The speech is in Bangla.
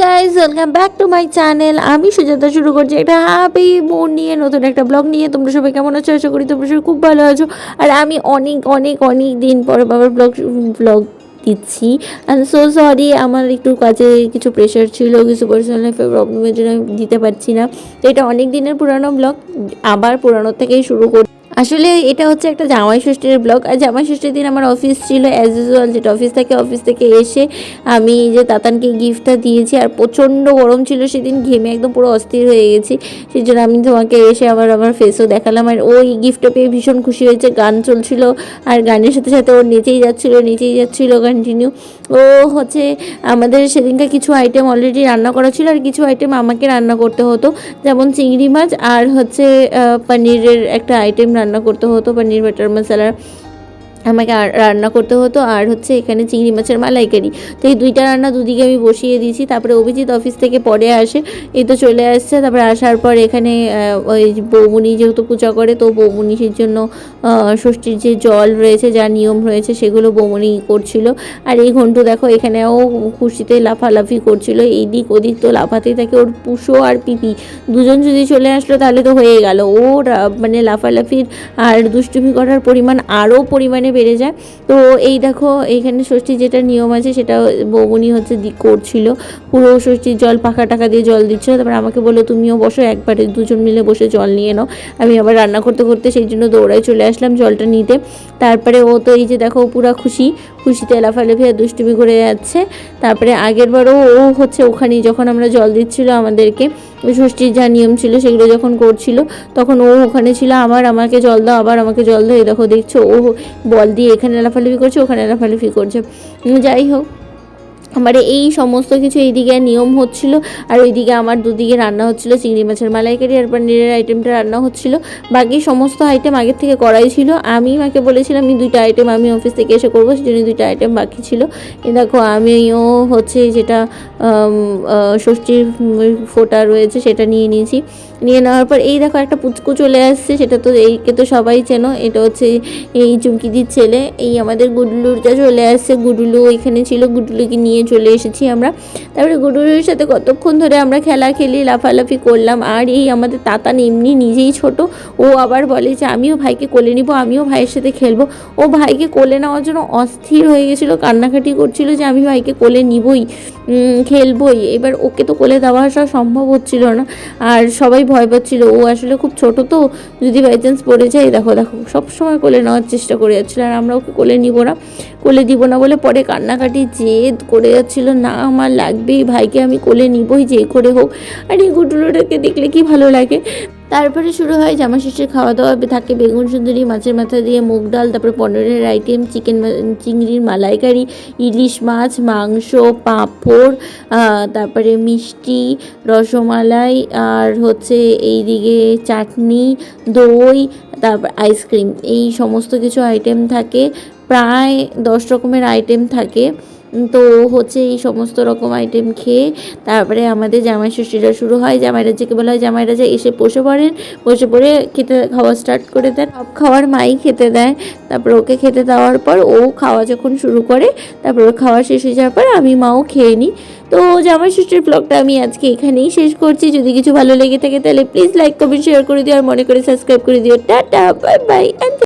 Guys welcome back to my channel আমি সুজাতা শুরু করছি একটা হ্যাপি মুড নিয়ে, নতুন একটা ব্লগ নিয়ে। তোমরা সবাই কেমন আছো? আশা করি তোমরা সবাই খুব ভালো আছো। আর আমি অনেক অনেক অনেক দিন পর বাবার ব্লগ ব্লগ দিচ্ছি। অ্যান্ড সো সরি আমার একটু কাজে কিছু প্রেশার ছিল, কিছু পার্সোনাল লাইফে প্রবলেমের জন্য দিতে পারছি না। তো এটা অনেক দিনের পুরানো ব্লগ আবার পুরানো থেকেই শুরু করি আসলে এটা হচ্ছে একটা জামাই ষষ্ঠীর ব্লগ। আর জামাই ষষ্ঠীর দিন আমার অফিস ছিল অ্যাজ ইউজুয়াল যেটা অফিস থেকে অফিস থেকে এসে আমি যে তাতানকে গিফটটা দিয়েছি, আর প্রচণ্ড গরম ছিল, সেদিন ঘেমে একদম পুরো অস্থির হয়ে গেছি। সেই জন্য আমি তোমাকে এসে আবার আমার ফেসও দেখালাম, আর ওই গিফটটা পেয়ে ভীষণ খুশি হয়েছে। গান চলছিল, আর গানের সাথে সাথে ওর নেচেই যাচ্ছিল নেচেই যাচ্ছিল কন্টিনিউ ও হচ্ছে আমাদের সেদিনকার কিছু আইটেম অলরেডি রান্না করা ছিল, আর কিছু আইটেম আমাকে রান্না করতে হতো, যেমন চিংড়ি মাছ আর হচ্ছে পনিরের একটা আইটেম রান্না করতে হতো পনির বাটার মশলা আমাকে রান্না করতে হতো, আর হচ্ছে এখানে চিংড়ি মাছের মালাইকারি। তো এই দুইটা রান্না দুদিকে আমি বসিয়ে দিয়েছি, তারপরে অভিজিৎ অফিস থেকে পরে আসে, এই তো চলে আসছে, তারপরে আসার পর এখানে ওই বৌমুনি যেহেতু পূজা করে, তো বৌমুনি সেই জন্য ষষ্ঠীর যে জল রয়েছে, যা নিয়ম রয়েছে, সেগুলো বৌমুনি করছিল। আর এই ঘন্টু দেখো, এখানেও খুশিতে লাফালাফি করছিল এই দিক ওদিক তো লাফাতেই থাকে, ওর পুষো আর পিপি। দুজন যদি চলে আসলো, তাহলে তো হয়ে গেল। ও রা- মানে লাফালাফির আর দুষ্টুমি করার পরিমাণ, আরও পরিমাণে বেড়ে যায়। তো এই দেখো, এইখানে ষষ্ঠী যেটা নিয়ম আছে, সেটা বৌমনি হচ্ছে করছিল। পুরো ষষ্ঠীর জল পাখা টাকা দিয়ে জল দিচ্ছিল। তারপর আমাকে বলল, তুমিও বসো, একবারে দুজন মিলে বসে জল নিয়ে নাও। আমি আবার রান্না করতে করতে সেই জন্য দৌড়ায় চলে আসলাম জলটা নিতে। তারপরে ও তো এই যে দেখো পুরা খুশি। খুশিতে এলাফালেফিয়া দুষ্টুমি করে যাচ্ছে। তারপরে আগের বারও ও হচ্ছে ওখানেই যখন আমরা জল দিচ্ছিল আমাদেরকে, ষষ্ঠীর যা নিয়ম ছিল সেগুলো যখন করছিল, তখন ও ওখানে ছিল, আমার আমাকে জল দাও, আবার আমাকে জল দাও, এই দেখো দেখছ, ও বল দিয়ে এখানে এলাফালেফি করছে, ওখানে এলাফালেফি করছে। যাই হোক আমার এই সমস্ত কিছু এইদিকে নিয়ম হচ্ছিল, আর ওইদিকে আমার দুদিকে রান্না হচ্ছিল, চিংড়ি মাছের মালাইকারি আর পনিরের আইটেমটা রান্না হচ্ছিল। বাকি সমস্ত আইটেম আগের থেকে করাই ছিল। আমি মাকে বলেছিলাম আমি দুইটা আইটেম আমি অফিস থেকে এসে করব সেই জন্য দুইটা আইটেম বাকি ছিল। এ দেখো, আমিও হচ্ছে যেটা ষষ্ঠীর ফোঁটা রয়েছে সেটা নিয়ে নিয়েছি। নিয়ে নেওয়ার পর এই দেখো একটা পুচকু চলে আসছে, সেটা তো এইকে তো সবাই চেনো। এটা হচ্ছে এই চুমকিদির ছেলে। এই আমাদের গুডলুরটা চলে আসছে। গুডলু এখানে ছিল। গুডলুকে নিয়ে চলে এসেছি আমরা। তারপরে গুডুলুর সাথে কতক্ষণ ধরে আমরা খেলা খেলি, লাফালাফি করলাম, আর এই আমাদের তাতান এমনি নিজেই ছোট। ও আবার বলে যে, আমিও ভাইকে কোলে নিব, আমিও ভাইয়ের সাথে খেলব। ও ভাইকে কোলে নেওয়ার জন্য অস্থির হয়ে গেছিল, কান্নাকাটি করছিল যে, আমি ভাইকে কোলে নিবই খেলবই। এবার ওকে তো কোলে দেওয়া আসা সম্ভব হচ্ছিল না, আর সবাই ভয় পাচ্ছিল। ও আসলে খুব ছোট তো, যদি বাই চান্স পড়ে যায়, দেখো দেখো, সব সময় কোলে নেওয়ার চেষ্টা করে যাচ্ছিল, আর আমরা ওকে কোলে নিব না, কোলে দিব না বলে পরে কান্নাকাটি জেদ করে যাচ্ছিল, না, আমার লাগবেই, ভাইকে আমি কোলে নিবই, যে করে হোক। আর এই গুটুলোটাকে দেখলে কি ভালো লাগে? তারপরে শুরু হয় জামা ষষ্ঠীর খাওয়া দাওয়া থাকে বেগুন, সুন্দরী, মাছের মাথা দিয়ে মুগ ডাল, তারপরে পনেরের আইটেম চিকেন চিংড়ির মালাইকারি, ইলিশ মাছ, মাংস, পাঁপড় তারপরে মিষ্টি, রসমালাই, আর হচ্ছে এইদিকে চাটনি, দই, তারপর আইসক্রিম এই সমস্ত কিছু আইটেম থাকে। প্রায় দশ রকমের আইটেম থাকে। তো হচ্ছে এই সমস্ত রকম আইটেম খেয়ে তারপরে আমাদের জামাই ষষ্ঠীটা শুরু হয়। জামাই রাজাকে বলা হয় জামাই রাজা এসে বসে পড়েন। বসে পড়ে খেতে খাওয়া স্টার্ট করে দেন। সব খাওয়ার মাই খেতে দেয়। তারপর ওকে খেতে দেওয়ার পর ও খাওয়া যখন শুরু করে, তারপর খাওয়া শেষ হয়ে যাওয়ার পর আমি মাও খেয়ে নিই। তো জামাই ষষ্ঠীর ব্লগটা আমি আজকে এখানেই শেষ করছি। যদি কিছু ভালো লেগে থাকে তাহলে প্লিজ লাইক কমেন্ট শেয়ার করে দিও। আর মনে করে সাবস্ক্রাইব করে দিও। Tata bye bye